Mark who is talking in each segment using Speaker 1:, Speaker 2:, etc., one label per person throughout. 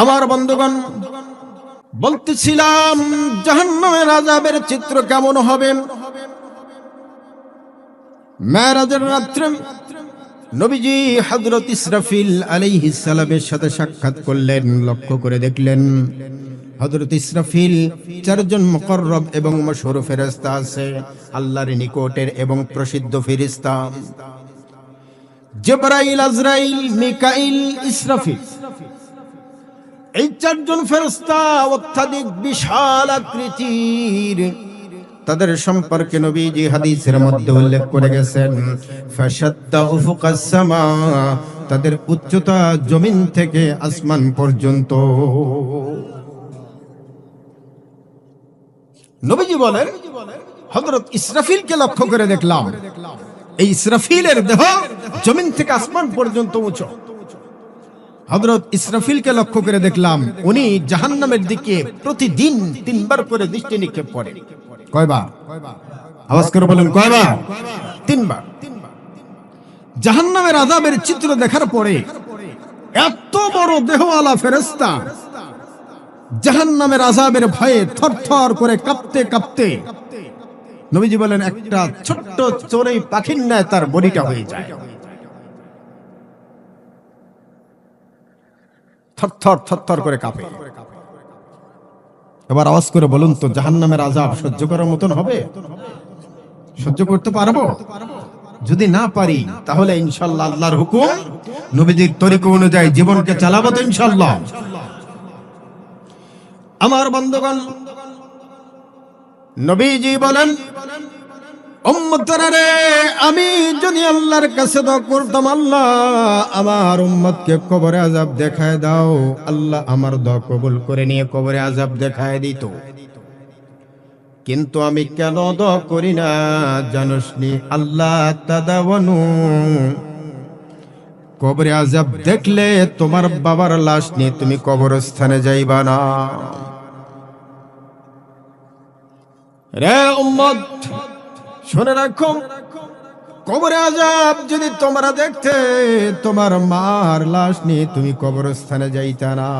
Speaker 1: আমার বন্ধুগণ, বলতেছিলাম, জাহান্নামের আজাবের চিত্র কেমন হবে? মেরাজের রাত্রে নবীজি হযরত ইসরাফিল আলাইহিস সালামের সাথে সাক্ষাৎ করলেন, লক্ষ্য করে দেখলেন, হযরত ইসরাফিল চারজন মুকররব এবং মশহুর ফেরেশতা আছে, আল্লাহর নিকটের এবং প্রসিদ্ধ ফেরেশতা। জিবরাইল, আজরাইল, মিকাইল, ইসরাফিল। এই চারজন ফেরেশতা অত্যাধিক বিশাল আকৃতির। তাদের সম্পর্কে নবীজি হাদিসের মধ্যে উল্লেখ করে গেছেন তাদের উচ্চতা জমিন থেকে আসমান পর্যন্ত। নবীজি বলেন, হযরত ইসরাফিলকে লক্ষ্য করে দেখলাম। এই ইসরাফিলের দেহ জমিন থেকে আসমান পর্যন্ত উঁচু। হযরত ইসরাফিলকে লক্ষ্য করে দেখলাম, উনি জাহান্নামের দিকে প্রতিদিন তিনবার করে দৃষ্টি নিক্ষেপ করেন কয়বার? আওয়াজ করে বলেন, কয়বার? তিনবার। জাহান্নামের আযাবের চিত্র দেখার পরে এত বড় দেহওয়ালা ফেরেশতা জাহান্নামের আযাবের ভয়ে থরথর করে কাঁপতে কাঁপতে নবীজি বলেন, একটা ছোট্ট চড়ুই পাখির ন্যায় তার বডিটা হয়ে যায়। থরথর থরথর করে কাঁপে। এবার আওয়াজ করে বলুন তো, জাহান্নামের আজাব সহ্য করার মতন হবে? সহ্য করতে পারব? যদি না পারি, তাহলে ইনশাল্লাহ আল্লাহর হুকুম, নবীজির তরিকা অনুযায়ী জীবনকে চালাবো তো ইনশাল্লাহ। আমার বন্ধুগণ, নবীজি বলেন রে আমি যদি আল্লাহর কাছে দোয়া করতাম, আল্লাহ আমার উম্মতকে কবরে আজাব দেখায় দাও। আল্লাহ আমার দোয়া কবুল করে নিয়ে কবরে আজাব দেখায় দিত। কিন্তু আমি কেন দোয়া করি না, জানোস নি? আল্লাহ তাদাওয়ানু। কবরে আজাব দেখলে তোমার বাবার লাশ নিয়ে তুমি কবরস্থানে যাইবা না। রে উম্মত শুনে রাখো, কবরে আজাব যদি তোমরা দেখতে, তোমার মার লাশ নিয়ে তুমি কবরস্থানে যাইতা না।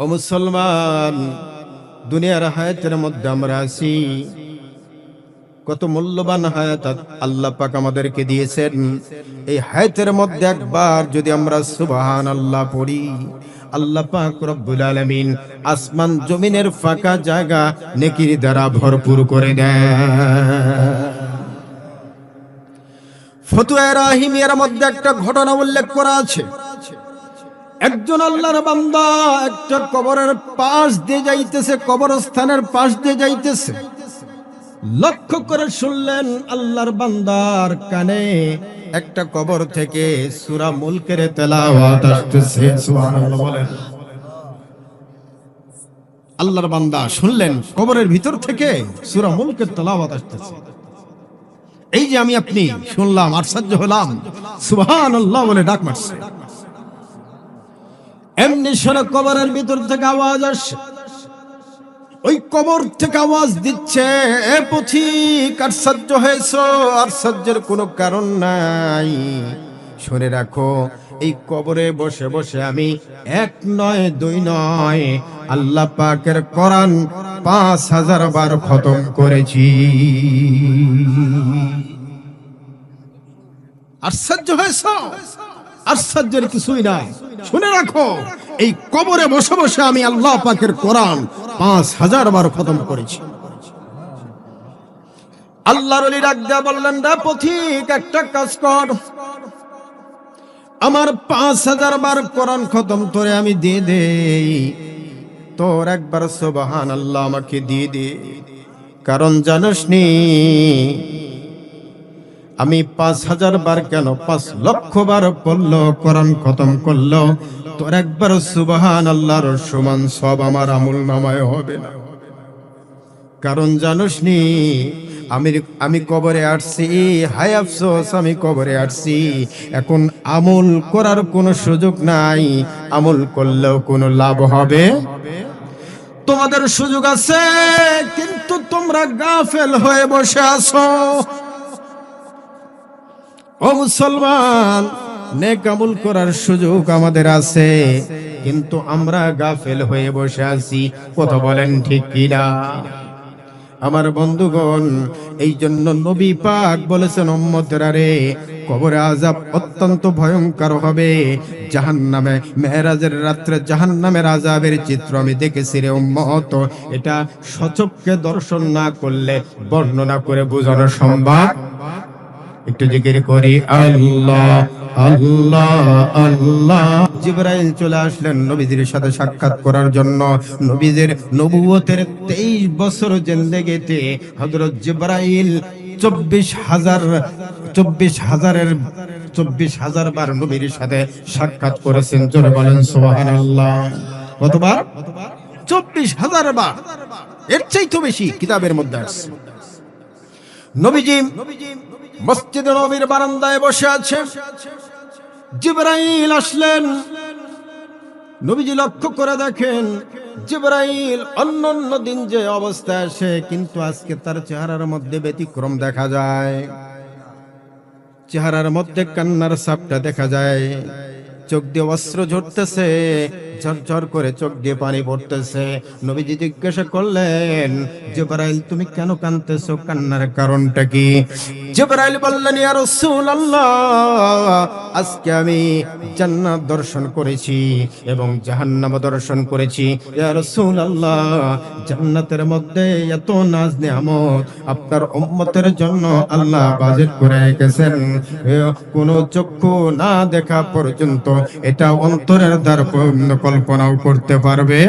Speaker 1: ও মুসলমান, দুনিয়ার হায়াতের মধ্যে আমরা আছি। কত মূল্যবান হায়াত আল্লাহ পাক আমাদেরকে দিয়েছেন। এই হায়াতের মধ্যে একবার যদি আমরা সুবহান আল্লাহ পড়ি আল্লাহ পাক রব্বুল আলামিন আসমান জমিনের ফাঁকা জায়গা নেকির দ্বারা ভরপুর করে দেয় রাহিমিয়ার মধ্যে একটা ঘটনা উল্লেখ করা আছে। একজন আল্লাহর বান্দা একটা কবরের পাশ দিয়ে যাইতেছে, কবরস্থানের পাশ দিয়ে যাইতেছে। লক্ষ্য করে শুনলেন আল্লাহর বান্দার কানে একটা কবর থেকে সূরা মুলকের তেলাওয়াত আসতেছে, সুবহানাল্লাহ বলেন। আল্লাহর বান্দা শুনলেন, কবরের ভিতর থেকে সুরা মুলকের তেলাওয়াত আসতেছে। এই যে আমি আপনি শুনলাম, আশ্চর্য হলাম, সুবহানাল্লাহ বলে ডাক মারছে। এমনি শুনে কবরের ভিতর থেকে আওয়াজ আসছে ওই কবর থেকে আওয়াজ দিচ্ছে, এ পথিক আশ্চর্য হয়েছ? আশ্চর্যের কোনো কারণ নাই। শুনে রাখো, এই কবরে বসে বসে আমি এক নয়, দুই নয়, আল্লাহ পাকের কোরআন পাঁচ হাজার বার খতম করেছি। আশ্চর্য হয়েছ? আশ্চর্যের কিছুই নাই। শুনে রাখো, এই কবরে বসে বসে আমি আল্লাহ পাকের কোরআন পাঁচ হাজার বার খতম করেছি। আল্লাহর ডাক বললেন, রা পথিক, একটা কাজ কর। আমার পাঁচ হাজার বার কোরআন খতম তোরে আমি দিয়ে দেই। তোর একবার সোবাহান আল্লাহ আমাকে দিয়ে দে। কারণ জানস নি আমি পাঁচ হাজার বার কেন পাঁচ লক্ষ বার পড়ল কোরআন খতম করল। তোর একবার সুবাহান আল্লাহর সমান সব আমার আমল নামায় হবে না। কারণ জানোস নি, আমি আমি কবরে আসছি হাই আফসোস, আমি কবরে আসছি। এখন আমল করার কোনো সুযোগ নাই, আমল করলেও কোনো লাভ হবে? তোমাদের সুযোগ আছে, কিন্তু তোমরা গাফেল হয়ে বসে আছো। ও মুসলমান, নেক আমল করার সুযোগ আমাদের আছে, কিন্তু আমরা গাফেল হয়ে বসে আছি, কথা বলেন ঠিক কিনা? আমার বন্ধুগণ এই জন্য নবী পাক বলেছেন, উম্মতেরা রে, কবরে আজাব অত্যন্ত ভয়ঙ্কর হবে। জাহান্নামে, মেহরাজের রাত্রে জাহান্নামের আজাবের চিত্র আমি দেখেছি রে উম্মত। এটা সচক্ষে দর্শন না করলে, বর্ণনা করে বোঝানো সম্ভব? একটু জিকির করি, আল্লাহ আল্লাহ আল্লাহ। চলে আসলেন নবীজির সাথে সাক্ষাৎ করার জন্য। নবীজির নবুয়তের তেইশ বছর জেন্দেগিতে চব্বিশ হাজার, চব্বিশ হাজারের, চব্বিশ বার নবীর সাথে সাক্ষাৎ করেছেন। জোরে বলেন, সুবহানাল্লাহ। কতবার চব্বিশ হাজার বার, এর চাইতে বেশি কিতাবের মধ্যে আছে। নবীজি মসজিদে নবীর বারান্দায় বসে আছে। জিব্রাইল আসলেন। নবীজি লক্ষ্য করে দেখেন, জিব্রাইল অন্য দিন যে অবস্থায় আসে, কিন্তু আজকে তার চেহারার মধ্যে ব্যতিক্রম দেখা যায়। চেহারার মধ্যে কান্নার সাপটা দেখা যায়। চোখ দিয়ে অস্ত্র ঝরতেছে, ঝরঝর করে চোখ দিয়ে পানি পড়তেছে। নবীজি জিজ্ঞাসা করলেন, জিবরাইল, তুমি কেন কাঁদতেছো? কান্নার কারণটা কি? জিবরাইল বললেন, ইয়া রাসূলুল্লাহ, আজকে আমি জান্নাত দর্শন করেছি এবং জাহান্নাম দর্শন করেছি। ইয়া রাসূলুল্লাহ, জান্নাতের মধ্যে এত নাজ নেয়ামত আপনার উম্মতের জন্য আল্লাহ বাজেট করে রেখেছেন। কোন চক্ষু না দেখা পর্যন্ত এটা অন্তরের দ্বার কল্পনাও করতে পারবে।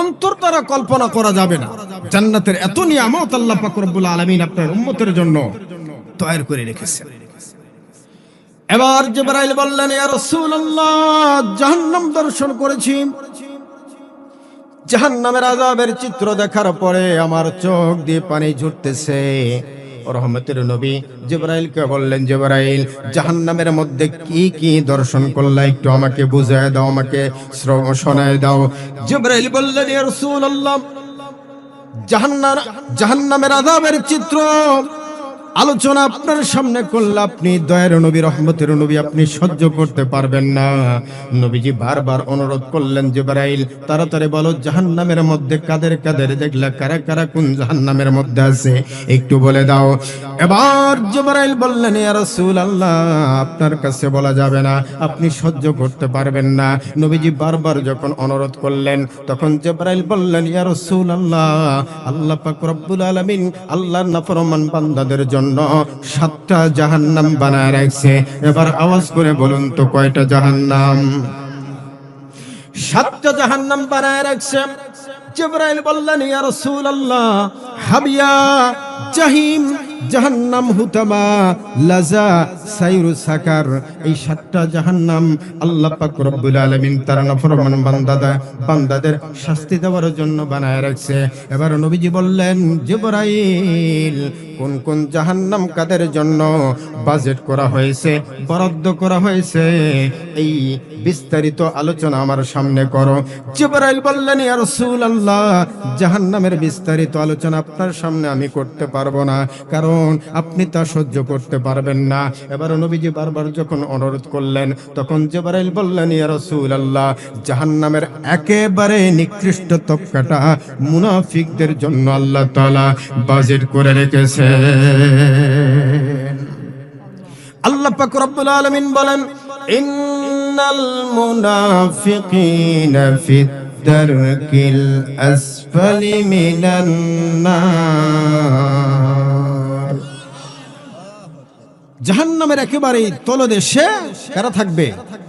Speaker 1: অন্তর দ্বারা কল্পনা করা যাবে না। জান্নাতের এত নিয়ামত আল্লাহ পাক রব্বুল আলামিন আপনার উম্মতের জন্য তৈরি করে রেখেছেন। এবার জিবরাইল বললেন, ইয়া রাসূলুল্লাহ, জাহান্নাম দর্শন করেছি। জাহান্নামের আযাবের চিত্র দেখার পরে আমার চোখ দিয়ে পানি ঝরতেছে। রহমতের নবী জিবরাইলকে বললেন, জিবরাইল, জাহান্নামের মধ্যে কি কি দর্শন করলা? একটু আমাকে বুঝায় দাও, আমাকে শোনায় দাও। জেবরাইল বললেন, ইয়া জাহান্নামের আযাবের চিত্র আলোচনা আপনার সামনে করলে আপনি দয়ের নবী, রহমতের নবী আপনি সহ্য করতে পারবেন না। নবীজি বারবার অনুরোধ করলেন, জিবরাইল, তাড়াতাড়ি বলো, জাহান্নামের মধ্যে কাদের কাদের দেখলা, কারা কারা কোন জাহান্নামের মধ্যে আছে? একটু বলে দাও। এবার জিবরাইল বললেন, ইয়া রাসূলুল্লাহ, আপনার কাছে বলা যাবে না, আপনি সহ্য করতে পারবেন না। নবীজি বারবার যখন অনুরোধ করলেন, তখন জিবরাইল বললেন, ইয়া রাসূলুল্লাহ, আল্লাহ পাক রব্বুল আলামিন আল্লাহর নাফরমান বান্দাদের জন্য সাতটা জাহান্নাম বানায় রাখছে। এবার আওয়াজ করে বলুন তো, কয়টা জাহান্নাম? সাতটা জাহান্নাম বানায় রাখছে। জিবরাইল বললেন, ইয়া রাসূলুল্লাহ, হাবিয়া জাহিম, জাহান্নাম হুতামা, লাজা সাইরু সাকার। এই সাতটা জাহান্নাম আল্লাহ পাক রব্বুল আলামিন তার নাফরমান বান্দাদা, বান্দাদের শাস্তি দেওয়ার জন্য বানায় রাখছে। এবার নবীজি বললেন, জিবরাইল কোন কোন জাহান্নাম কাদের জন্য বাজেট করা হয়েছে, বরাদ্দ করা হয়েছে? এই বিস্তারিত আলোচনা আমার সামনে করো। জিবরাইল বললেন, ইয়া রাসূলুল্লাহ, জাহান্নামের বিস্তারিত আলোচনা আপনার সামনে আমি করতে পারব না, কারণ আপনি তা সহ্য করতে পারবেন না। এবার নবীজি বারবার যখন অনুরোধ করলেন, তখন জিবরাইল বললেন, ইয়া রাসূলুল্লাহ, জাহান্নামের একেবারে নিকৃষ্ট তবকাটা মুনাফিকদের জন্য আল্লাহ তাআলা বাজেট করে রেখেছে। আল্লাহ পাক রব্বুল আলামিন বলেন, ইন্নাল মুনাফিকিনা ফিদ দারকিল আসফালি মিনান নার। জাহান্নামের একেবারে তলদেশে কারা থাকবে?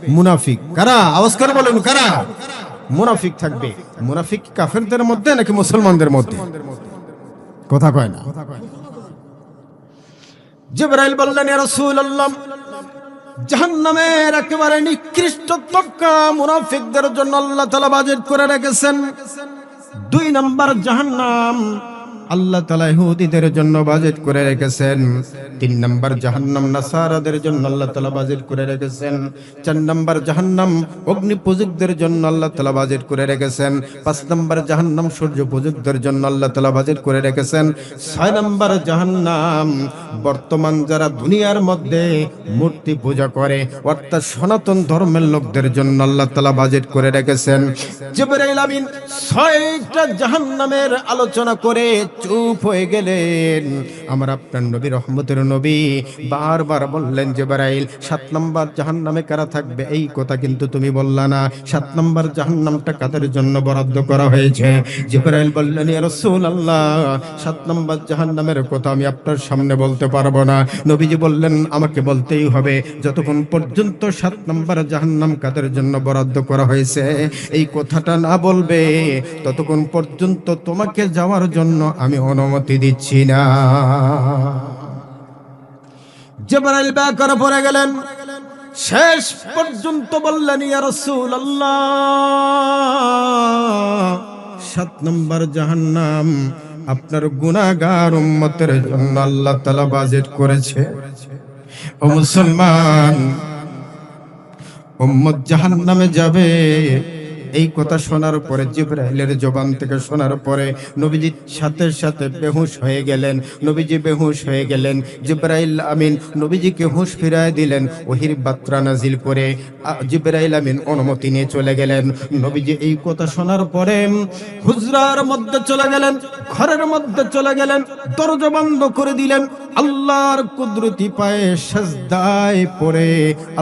Speaker 1: মুনাফিক। কারা? আওয়াজ করে বলেন, কারা? মুনাফিক থাকবে। মুনাফিক কাফেরদের মধ্যে নাকি মুসলমানদের মধ্যে? কথা কয় না। জিবরাইল বললেন রাসূলুল্লাহ, জাহান্নামের একেবারে নিকৃষ্ট তবকা মুনাফিকদের জন্য আল্লাহ তাআলা বাজেট করে রেখেছেন। দুই নাম্বার জাহান্নাম আল্লাহ তালা ইহুদিদের জন্য বাজেট করে রেখেছেন। তিন নম্বর জাহান্নাম, নাসারাদের জন্য আল্লাহ তালা বাজেট করে রেখেছেন। চার নম্বর জাহান্নাম অগ্নি পূজকদের জন্য আল্লাহ তালা বাজেট করে রেখেছেন। পাঁচ নম্বর জাহান্নাম সূর্য পূজকদের জন্য আল্লাহ তালা বাজেট করে রেখেছেন। ছয় নম্বর জাহান্নাম, বর্তমান যারা দুনিয়ার মধ্যে মূর্তি পূজা করে, অর্থাৎ সনাতন ধর্মের লোকদের জন্য আল্লাহ তালা বাজেট করে রেখেছেন। ছয়টা জাহান্নামের আলোচনা করে চুপ হয়ে গেলেন। আমার আপনার নবী রহমতের নবী বারবার বললেন, জিবরাইল, সাত নম্বর জাহান্নামে কারা থাকবে? এই কথা কিন্তু তুমি বললা না। সাত নম্বর জাহান্নামটা কাদের জন্য বরাদ্দ করা হয়েছে? জিবরাইল বললেন সাত নম্বর জাহান্নামের কথা আমি আপনার সামনে বলতে পারব না। নবীজি বললেন, আমাকে বলতেই হবে, যতক্ষণ পর্যন্ত সাত নম্বর জাহান্নাম কাদের জন্য বরাদ্দ করা হয়েছে, এই কথাটা না বলবে, ততক্ষণ পর্যন্ত তোমাকে যাওয়ার জন্য আমি অনুমতি দিচ্ছি না। জবরাইল ব্যাগ করে পড়ে গেলেন। শেষ পর্যন্ত বললেন, ইয়া রাসূলুল্লাহ, সাত নম্বর জাহান্নাম, আপনার গুনাহগার উম্মতের জন্য আল্লাহ তাআলা বাজেট করেছে। ও মুসলমান, উম্মত জাহান্নামে যাবে। এই কথা শোনার পরে জিব্রাইলের জবান থেকে শোনার পরে নবীজি সাথে সাথে বেহুশ হয়ে গেলেন। নবীজি বেহুশ হয়ে গেলেন। জিব্রাইল আমিন নবীজিকে হুঁশ ফিরায় দিলেন, ওহির বাত্রা নাজিল করে জিব্রাইল আমিন অনুমতি নিয়ে চলে গেলেন। নবীজি এই কথা শোনার পরে হুজরার মধ্যে চলে গেলেন, ঘরের মধ্যে চলে গেলেন, দরজা বন্ধ করে দিলেন আল্লাহর কুদরতি পায়ে সাজদায় পড়ে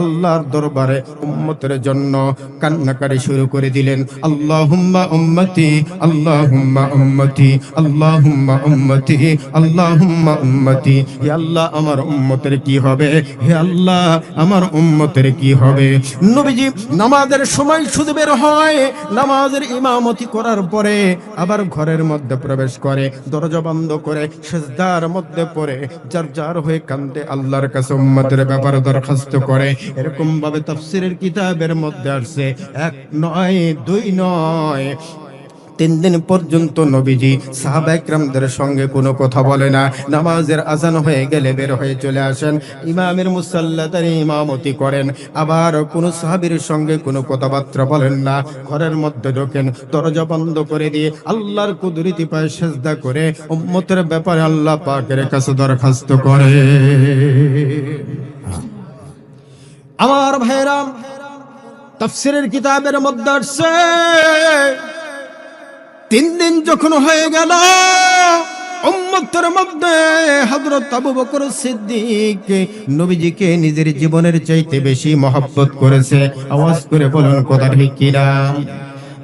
Speaker 1: আল্লাহর দরবারে উম্মতের জন্য কান্নাকারি শুরু করে দিলেন। আল্লাহুম্মা উম্মতি আল্লাহুম্মা উম্মতি আল্লাহুম্মা উম্মতি আল্লাহুম্মা উম্মতি। হে আল্লাহ, আমার উম্মতের কি হবে? হে আল্লাহ, আমার উম্মতের কি হবে? নবীজি নামাজের সময় শুধু বের হয়, নামাজের ইমামতি করার পরে আবার ঘরের মধ্যে প্রবেশ করে, দরজা বন্ধ করে, সেজদার মধ্যে পড়ে যার যার হয়ে কান্দে আল্লাহর কাছে উম্মতের ব্যাপারে দরখাস্ত করে এরকম ভাবে তাফসিরের কিতাবের মধ্যে আসছে, এক নয়, দুই নয়। তিন দিন পর্যন্ত নবীজি সাহাবা একরামদের সঙ্গে কোনো কথা বলে না। নামাজের আজান হয়ে গেলে বের হয়ে চলে আসেন। ইমামের মুসাল্লা তার ইমামতি করেন। আবার কোনো সাহাবীর সঙ্গে কোনো কথাবার্তা বলেন না। ঘরের মধ্যে ঢোকেন, দরজা বন্ধ করে দিয়ে আল্লাহর কুদরতি পায়ে সেজদা করে উম্মতের ব্যাপারে আল্লাহ পাকের কাছে দরখাস্ত করে। আমার ভাইরাম তাফসিরের কিতাবের মধ্যে আসছে তিন দিন যখন হয়ে গেল নিজের জীবনের চাইতে বেশি মহব্বত করেছে। আওয়াজ করে বলুন কথা ঠিক কিনা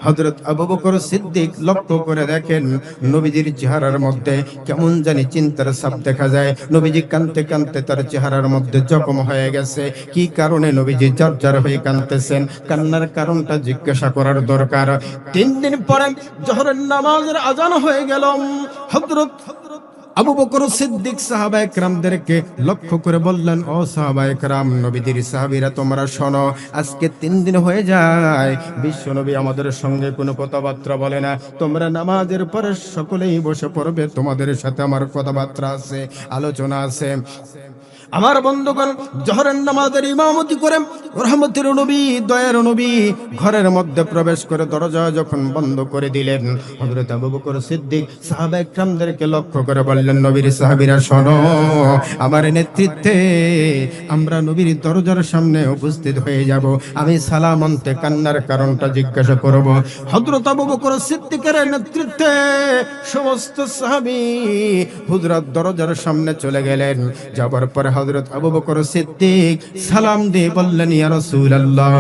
Speaker 1: হযরত আবু বকর সিদ্দিক লক্ষ্য করে দেখেন নবীজির চেহারার মধ্যে কেমন জানি চিন্তার সাপ দেখা যায়। নবীজি কানতে কানতে তার চেহারার মধ্যে জখম হয়ে গেছে। কি কারণে নবীজি জর্জার হয়ে কানতেছেন? কান্নার কারণটা জিজ্ঞাসা করার দরকার। তিন দিন পরে জহরের নামাজের আজান হয়ে গেল। হযরত আবু বকর সিদ্দিক সাহাবা একরামদেরকে লক্ষ্য করে বললেন, ও সাহাবা একরাম নবীদের সাহাবীরা, তোমরা শোনো, আজকে তিন দিন হয়ে যায় বিশ্ব নবী আমাদের সঙ্গে কোনো কথাবার্তা বলে না। তোমরা নামাজের পরে সকলেই বসে পড়বে, তোমাদের সাথে আমার কথাবার্তা আছে, আলোচনা আছে। আমার বন্ধুগণ, জহরের নামাজের ইমামতি করে রহমতের নবী, দয়ার নবী ঘরের মধ্যে প্রবেশ করে দরজা যখন বন্ধ করে দিলেন, হযরত আবু বকর সিদ্দিক সাহাবা লক্ষ্য করে বললেন, নবীর সাহাবীরা, শোনো, আমার নেতৃত্বে আমরা নবীর দরজার সামনে উপস্থিত হয়ে যাব। আমি সালাম আনতে কান্নার কারণটা জিজ্ঞাসা করব। হযরত আবু বকর সিদ্দিকের নেতৃত্বে সমস্ত সাহাবী হুজরাত দরজার সামনে চলে গেলেন। যাবার পরে হযরত আবু বকর সিদ্দিক সালাম দিয়ে বললেন, ইয়া রাসূলুল্লাহ,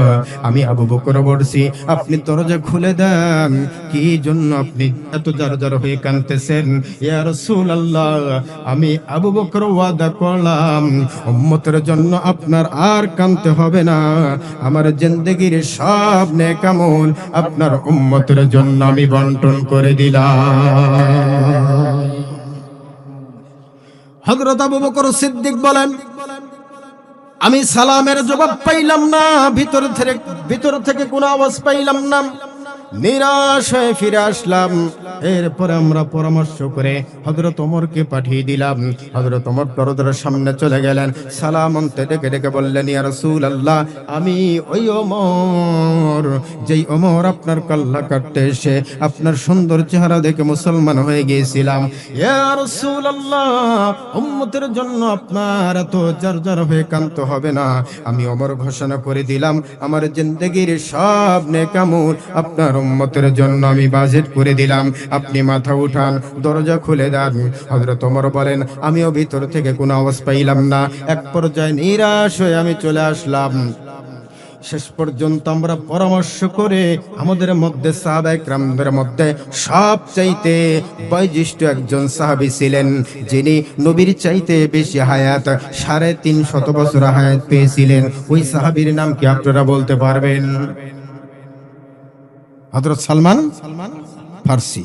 Speaker 1: আমি আবু বকর বলছি, আপনি দরজা খুলে দেন। কি জন্য আপনি এত জারজার হয়ে কাঁদতেছেন? ইয়া রাসূলুল্লাহ, আমি আবু বকর ওয়াদা করলাম, উম্মতের জন্য আপনার আর কাঁদতে হবে না। আমার জিন্দগির সব নেক আমল আপনার উম্মতের জন্য আমি বন্টন করে দিলাম। হযরত আবু বকর সিদ্দিক বলেন, আমি সালামের জবাব পাইলাম না, ভিতর থেকে ভিতর থেকে কোনো আওয়াজ পাইলাম না। নিরাশ হয়ে ফিরে আসলাম। এরপরে আমরা পরামর্শ করে হজরত ওমরকে পাঠিয়ে দিলাম। হজরত ওমর দরজার সামনে চলে গেলেন। সালাম অন্তে ডেকে ডেকে বললেন, ইয়া রাসূল আল্লাহ আমি ওই ওমর। যেই ওমর আপনার কল্লা কাটতে এসে আপনার সুন্দর চেহারা দেখে মুসলমান হয়ে গিয়েছিলাম। ইয়া রাসূল আল্লাহ উম্মতের জন্য আপনার এত জর্জর হয়ে কান্ত হবে না। আমি ওমর ঘোষণা করে দিলাম, আমার জিন্দগির সব নেকামুল আপনার উম্মতের জন্য আমি বাজেট করে দিলাম। আপনি মাথা উঠান, দরজা খুলে দেন। হযরত ওমর বলেন, আমিও ভিতর থেকে কোনো আওয়াজ পাইলাম না। এক পর্যায়ে নিরাশ হয়ে আমি চলে আসলাম। শেষ পর্যন্ত আমরা পরামর্শ করে আমাদের মধ্যে সাহাবাইকরামদের মধ্যে সব চাইতে বয়োজ্যেষ্ঠ একজন সাহাবি ছিলেন, যিনি নবীর চাইতে বেশি হায়াত, সাড়ে তিন শত বছর হায়াত পেয়েছিলেন। ওই সাহাবীর নাম কি আপনারা বলতে পারবেন? হযরত সালমান সালমান ফার্সি।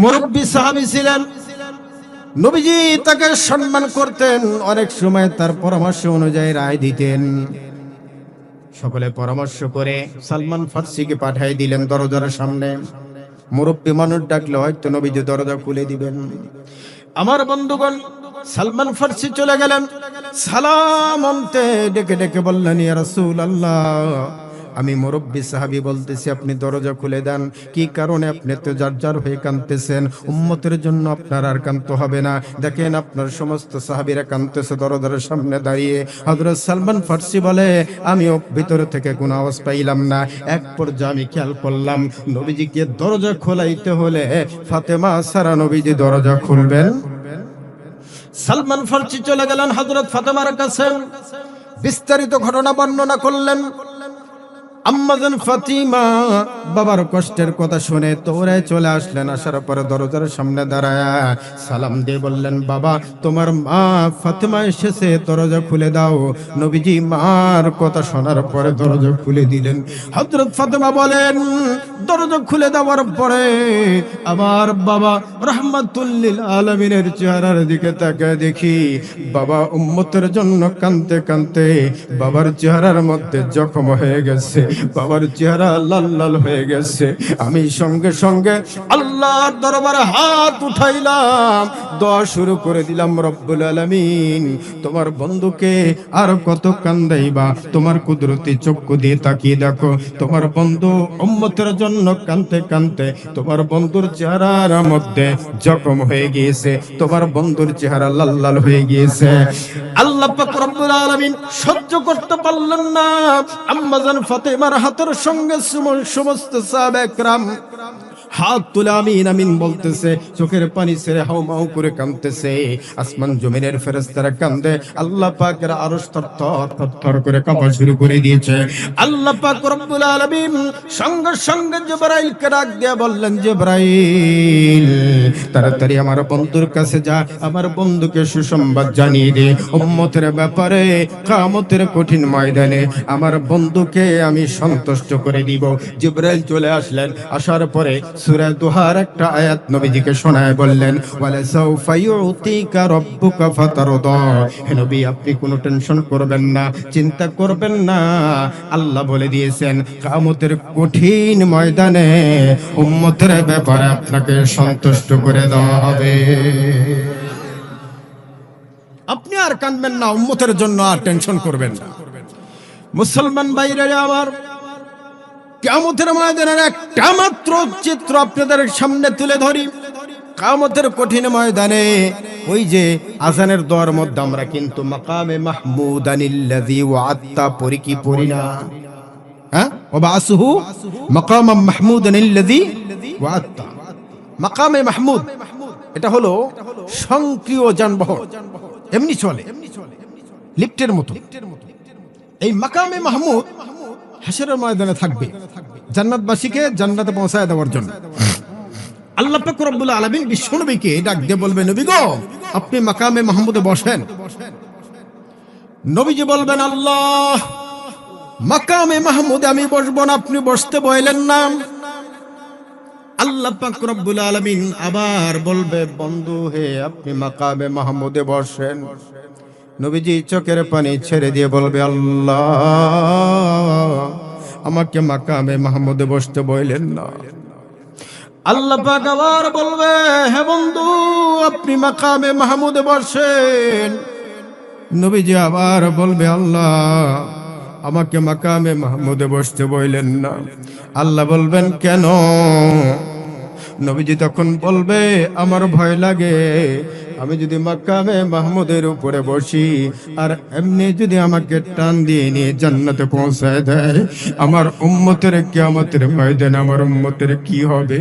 Speaker 1: মুরব্বী সাহাবি ছিলেন। নবীজি তাকে সম্মান করতেন, অনেক সময় তার পরামর্শ অনুযায়ী রায় দিতেন। সকলে পরামর্শ করে সালমান ফার্সিকে পাঠিয়ে দিলেন দরজার সামনে। মুরব্বী মানুষ ডাকলে হয়তো নবীজি দরজা খুলে দিবেন। আমার বন্ধুগণ, সালমান ফার্সি চলে গেলেন। সালাম অন্তে ডেকে ডেকে বললেন, ইয়া রাসূলুল্লাহ। আমি মুরব্বী সাহাবী বলতেছি, আপনি দরজা খুলে দেন। কি কারণে আপনি তো জারজার হয়ে কাঁদতেছেন? উম্মতের জন্য আপনার আর কান্ত হবে না। দেখেন আপনার সমস্ত সাহাবিরা কাঁদতেছে দরজার সামনে দাঁড়িয়ে। হযরত সালমান ফার্সি বলে, আমিও ভিতর থেকে কোনো আওয়াজ পাইলাম না। এক পর্যায়ে আমি খেয়াল করলাম, নবীজিকে দরজা খোলাইতে হলে ফাতেমা সারা নবীজি দরজা খুলবেন। সালমান ফার্সি চলে গেলেন হযরত ফাতেমার কাছে। বিস্তারিত ঘটনা বর্ণনা করলেন। আম্মাজান ফাতিমা, বাবার কষ্টের কথা শুনে তোরে চলে আসলেন, আসার পরে দরজার সামনে দাঁড়ায়, সালাম দিয়ে বললেন, বাবা, তোমার মা ফাতিমা এসেছে, দরজা খুলে দাও। নবীজি মার কথা শোনার পরে দরজা খুলে দিলেন। হজরত ফাতিমা বলেন দরজা খুলে দেওয়ার পরে আমার বাবা রহমাতুল্লিল আলমিনের চেহারার দিকে তাকায় দেখি, বাবা উম্মতের জন্য কানতে কানতে বাবার চেহারার মধ্যে জখম হয়ে গেছে, বাবার চেহারা লাল লাল হয়ে গেছে। আমি সঙ্গে সঙ্গে আল্লাহর দরবারে হাত উঠাইলাম, দোয়া শুরু করে দিলাম, রব্বুল আলামিন, তোমার বন্ধুকে আর কত কান্দাইবা, তোমার কুদরতি চক্ষু দিয়ে তাকিয়ে দেখো, তোমার বন্ধু উম্মতের জন্য কানতে কানতে তোমার বন্ধুর চেহারার মধ্যে জখম হয়ে গিয়েছে, তোমার বন্ধুর চেহারা লাল লাল হয়ে গিয়েছে। আল্লাহ রব্বুল আলামিন সহ্য করতে পারলেন না। আম্মাজান ফাতেমার হাতের সঙ্গে সমস্ত সাহাবায়ে একরাম হাত তুলে আমিন আমিন বলতেছে, চোখের পানি ছেড়ে করে আসমান জমিনের কান্দে আল্লাহ পাকের করে কাঁপা শুরু করে দিয়েছে। আল্লাহ পাক রব্বুল সঙ্গে সঙ্গে ডাক দিয়ে বললেন তাড়াতাড়ি আমার বন্ধুর কাছে যা, আমার বন্ধুকে সুসংবাদ জানিয়ে দে। উম্মতের ব্যাপারে কামতের কঠিন ময়দানে আমার বন্ধুকে আমি সন্তুষ্ট করে দিব। জিব্রাইল চলে আসলেন, আসার পরে সূরা দুহার একটা আয়াত নবীজিকে শোনায় বললেন, ওয়ালা সাউফা ইউতিকা রাব্বুকা ফাতারদা। হে আপনি কোনো টেনশন করবেন না, চিন্তা করবেন না। আল্লাহ বলে দিয়েছেন, কামতের কঠিন ময়দানে উম্মতের ব্যাপারে আপনাকে সন্তুষ্ট করে দেওয়া হবে। আপনি আর কাঁদবেন না, উম্মতের জন্য আর টেনশন করবেন না। মুসলমান বাইরে আমার কামতের ময়দানের একটা মাত্র চিত্র আপনাদের সামনে তুলে ধরি। কামতের কঠিন ময়দানে ওই যে আজানের দোয়ার মধ্যে আমরা কিন্তু মাকামে মাহমুদ আনিল্লাযী ওয়াত্তা পড়ি কি পড়ি না? হ্যাঁ? ওবাসুহু মাকাম মাহমুদ আনিল্লাযী ওয়াত্তা মাকামে মাহমুদ, এটা হলো সক্রিয় যানবাহন। এমনি চলে, লিফটের মতো। এই মাকামে মাহমুদ হাসরের ময়দানে থাকবে। জান্নাতবাসীকে জান্নাতে পৌঁছায় দেওয়ার জন্য। আল্লাহ পাক আলামিন বিশ্বনবীকে ডাক দিয়ে বলবে, নবী গো, আপনি মাকামে মাহমুদে বসেন। নবীজি বলবেন, আল্লাহ, মাকামে মাহমুদে আমি বসবো না, আপনি বসতে বললেন না। আল্লাহ পাক আলামিন আবার বলবে, বন্ধু হে, আপনি মাকামে মাহমুদে বসেন। নবীজি চোখের পানি ছেড়ে দিয়ে বলবে, আল্লাহ, আমাকে মাকামে মাহমুদে বসতে বললেন না। আল্লাহ আবার বলবে, হে বন্ধু, আপনি মাকামে মাহমুদে বসেন। নবীজি আবার বলবে, আল্লাহ, আমাকে মাকামে মাহমুদে বসতে বললেন না। আল্লাহ বলবেন, কেন? নবীজি তখন বলবে, আমার ভয় লাগে। আমি যদি মাকামে মাহমুদের উপরে বসি, আর এমনি যদি আমাকে টান দিয়ে নিয়ে জান্নাতে পৌঁছায় দেয়, আমার উম্মতের ভয় দেন আমার উম্মতের কি হবে?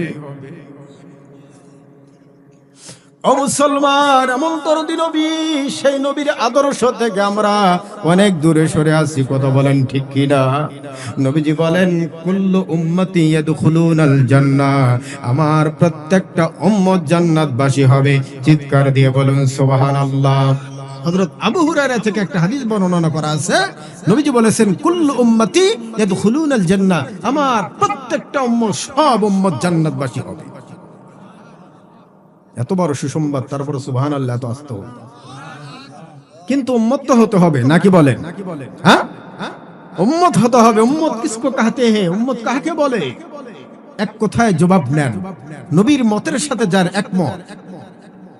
Speaker 1: ও মুসলমান, এমন নবী, সেই নবীর আদর্শ থেকে আমরা অনেক দূরে সরে আসি কথা বলেন ঠিক কিনা? নবীজি বলেন, কুল্লু উম্মতি ইয়াদখুলুনাল জান্নাহ। আমার প্রত্যেকটা উম্মত জান্নাতবাসী হবে। চিৎকার দিয়ে বলুন, সুবহানাল্লাহ। হযরত আবু হুরায়রা থেকে একটা হাদিস বর্ণনা করা আছে। নবীজি বলেছেন, কুল্লু উম্মতি ইয়াদখুলুনাল জান্নাহ। আমার প্রত্যেকটা উম্মত, সব উম্মত জান্নাতবাসী হবে। এত বড় সুসংবাদ তারপরে সুবহান আল্লাহ এত আসতে। কিন্তু উম্মত হতে হবে নাকি বলেন? হ্যাঁ? উম্মত হতে হবে, উম্মত কিসকো কাহতে হে উম্মত কাকে বলে? এক কথায় জবাব নেন। নবীর মতের সাথে যার একমত,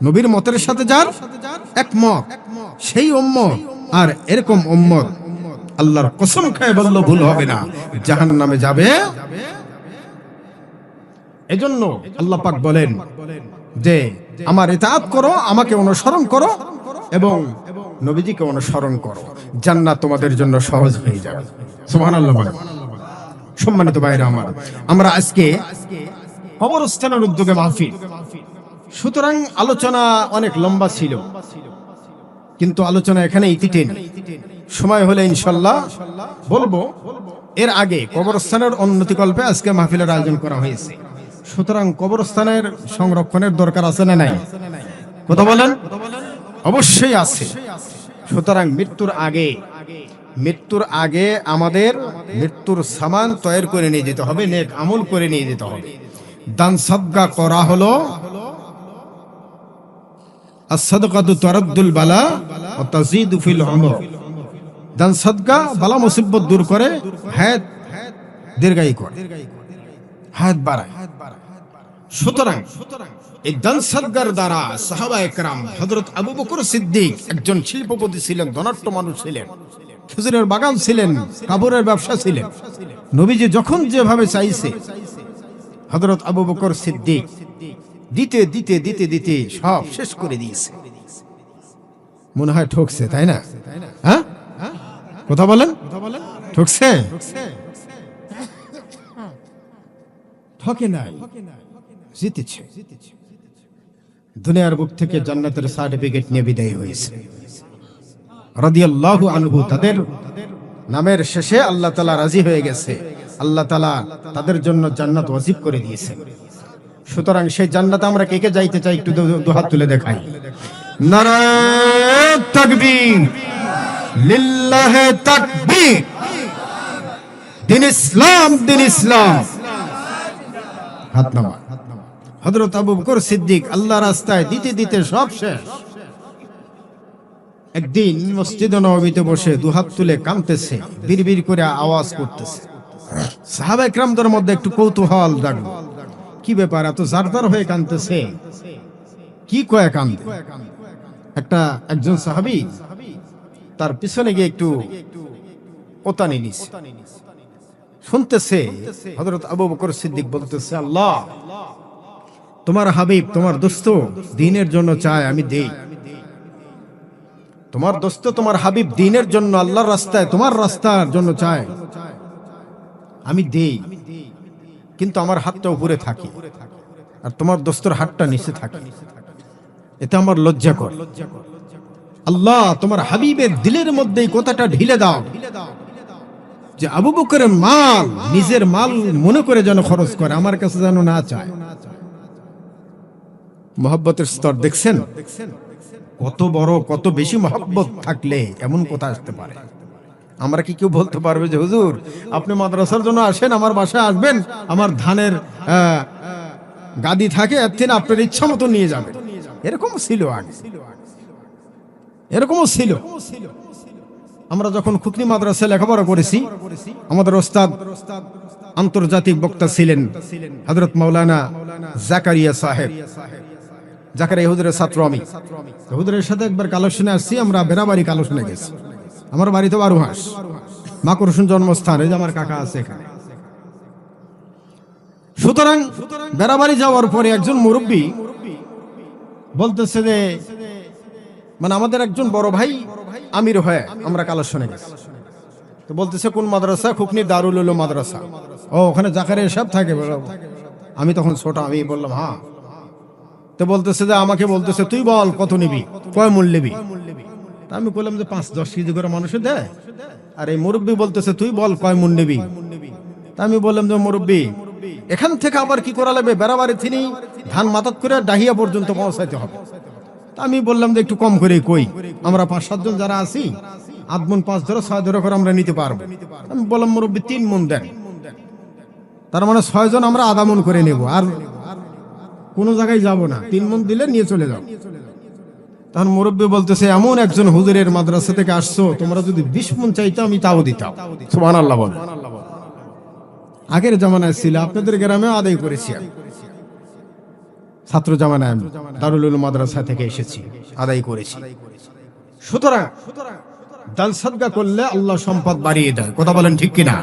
Speaker 1: নবীর মতের সাথে যার একমত, সেই উম্মত আর এরকম উম্মত আল্লাহর কসম খায় বলল ভুল হবে না জাহান নামে যাবে। এজন্য আল্লাহ পাক বলেন যে আমার ইতাআত করো, আমাকে অনুসরণ করো এবং নবীজিকে অনুসরণ করো। জান্নাত তোমাদের জন্য সহজ হয়ে যাবে। সম্মানিত ভাইরা আমার, আমরা আজকে কবরস্থানের উদ্যোগে মাহফিল। সুতরাং আলোচনা অনেক লম্বা ছিল। কিন্তু আলোচনা এখানে ইতিটে নেই। সময় হলে ইনশাল্লাহ বলব, এর আগে কবরস্থানের উন্নতিকল্পে আজকে মাহফিলের আয়োজন করা হয়েছে। সুতরাং কবরস্থানের সংরক্ষণের দরকার আছে না নাই? কথা বলেন? অবশ্যই আছে। সুতরাং মৃত্যুর আগে মৃত্যুর আগে আমাদের মৃত্যুর সামান তৈরি করে নিয়ে যেতে হবে, নেক আমল করে নিয়ে যেতে হবে। দান সদ্গা করা হলো umr দান সদকা বালা মুসিবত দূর করে, হায়াত দীর্ঘায়ী করে। হায়াত বাড়ায়। সুতরাং এই দান দ্বারা সাহাবা একরাম হযরত আবু বকর সিদ্দিক একজন শিল্পপতি ছিলেন, ধনাঢ্য মানুষ ছিলেন, খেজুরের বাগান ছিলেন, কাপড়ের ব্যবসা ছিলেন। নবীজি যখন যেভাবে চাইছে, হযরত আবু বকর সিদ্দিক দিতে দিতে দিতে দিতে সব শেষ করে দিয়েছে। মনে হয় ঠকছে, তাই না? হ্যাঁ? কথা বলেন? ঠকছে? ঠকে নাই, জিতেছে। দুনিয়ার বুক থেকে জান্নাতের সার্টিফিকেট নিয়ে বিদায় হয়েছে। রাদিয়াল্লাহু আনহু তাদের নামের শেষে আল্লাহ তাআলা রাজি হয়ে গেছে। আল্লাহ তাআলা তাদের জন্য জান্নাত ওয়াজিব করে দিয়েছে সুতরাং সেই জান্নাত আমরা কে কে যাইতে চাই একটু দুহাত তুলে দেখাই। নারায়ে তাকবীর। লিল্লাহে তাকবীর। দিন ইসলাম দিন ইসলাম। হাত নামা হযরত আবু বকর সিদ্দিক আল্লাহ রাস্তায় দিতে দিতে সব শেষ। একদিন মসজিদে নববীতে বসে দুহাত তুলে কাঁদতেছে করে আওয়াজ করতেছে। সাহাবা একরামদের মধ্যে একটু কৌতূহল জাগলো। কি ব্যাপার, এত জারদার হয়ে কাঁদতেছে? কি কয়ে একটা, একজন সাহাবী তার পিছনে গিয়ে একটু ওতানি নিছে। শুনতেছে হযরত আবু বকর সিদ্দিক বলতেছে আল্লাহ তোমার হাবিব তোমার দোস্ত দিনের জন্য চায় আমি দেই। তোমার দোস্ত তোমার হাবিব দিনের জন্য আল্লাহর রাস্তায় তোমার রাস্তার জন্য চায় আমি দেই। কিন্তু আমার হাতটা উপরে থাকে আর তোমার দোস্তর হাতটা নিচে থাকে। এটা আমার লজ্জা কর আল্লাহ তোমার হাবিবের দিলের মধ্যে ঢিলে দাও ঢিলে দাও। যে আবু বকরের মাল, নিজের মাল মনে করে যেন খরচ করে, আমার কাছে যেন না চায়। মহব্বতের স্তর দেখছেন? কত বড়, কত বেশি মহব্বত থাকলে এমন কথা আসতে পারে। আমরা কি কেউ বলতে পারবে যে, হুজুর, আপনি মাদ্রাসার জন্য আসেন, আমার বাসায় আসবেন, আমার ধানের গাদি থাকে থেকে আপনার ইচ্ছা মতো নিয়ে যাবেন। এরকম ছিল আগে। এরকমও ছিল। আমরা যখন খুকনি মাদ্রাসায় লেখাপড়া করেছি, আমাদের ওস্তাদ আন্তর্জাতিক বক্তা ছিলেন হজরত মাওলানা জাকারিয়া সাহেব। জাকারিয়া ছাত্র আমি। সাথে একবার আসছি, আমরা বেড়াবাড়ি গেছি। আমার বাড়িতে বারো হাঁস। মাকড়সুন জন্মস্থান, এই যে আমার কাকা আছে এখানে। সুতরাং বেড়াবাড়ি যাওয়ার পরে একজন মুরব্বী বলতেছে যে মানে আমাদের একজন বড় ভাই আমির হয়ে আমরা কালেকশনে গেছি। তো বলতেছে, কোন মাদ্রাসা? খুকনি, দারুল উলুম মাদ্রাসা। ও, ওখানে জাকারিয়া সব থাকে আমি তখন ছোট, আমি বললাম হ্যাঁ। তো বলতেছে যে, আমাকে বলতেছে, তুই বল, কত নিবি? কয় মূল্য নিবি? তা আমি বললাম যে, পাঁচ, দশ কেজি করে মানুষে দেয়। আর এই মুরব্বী বলতেছে, তুই বল, কয় মূল নিবি? তা আমি বললাম যে, মুরব্বী, এখান থেকে আবার কি করা লাগবে? বেড়াবাড়ি তিনি ধান মাতাত করে ডাহিয়া পর্যন্ত পৌঁছাইতে হবে। তা আমি বললাম যে একটু কম করে কই। আমরা পাঁচ সাতজন যারা আছি আট মন পাঁচ ধরো ছয় ধরো করে আমরা নিতে পারব। আমি বললাম মুরব্বী তিন মন দেন। তার মানে ছয়জন আমরা আধা মন করে নেব। আর কোনো জায়গায় যাব না। তিন মন দিলে নিয়ে চলে যাও। তখন মুরব্বী বলতেছে এমন একজন হুজুরের মাদ্রাসা থেকে আসছো তোমরা যদি বিশ মন চাইতো আমি তাও দিতাম। সুবহান আল্লাহ আগের জামানায় ছিল আপনাদের গ্রামেও আদায় করেছি আমি। ছাত্র জামানায় আমি দারুল মাদ্রাসা থেকে এসেছি, আদায় করেছি। সুতরাং, দান সদকা করলে আল্লাহ সম্পদ বাড়িয়ে দেয়। কথা বলেন ঠিক কিনা?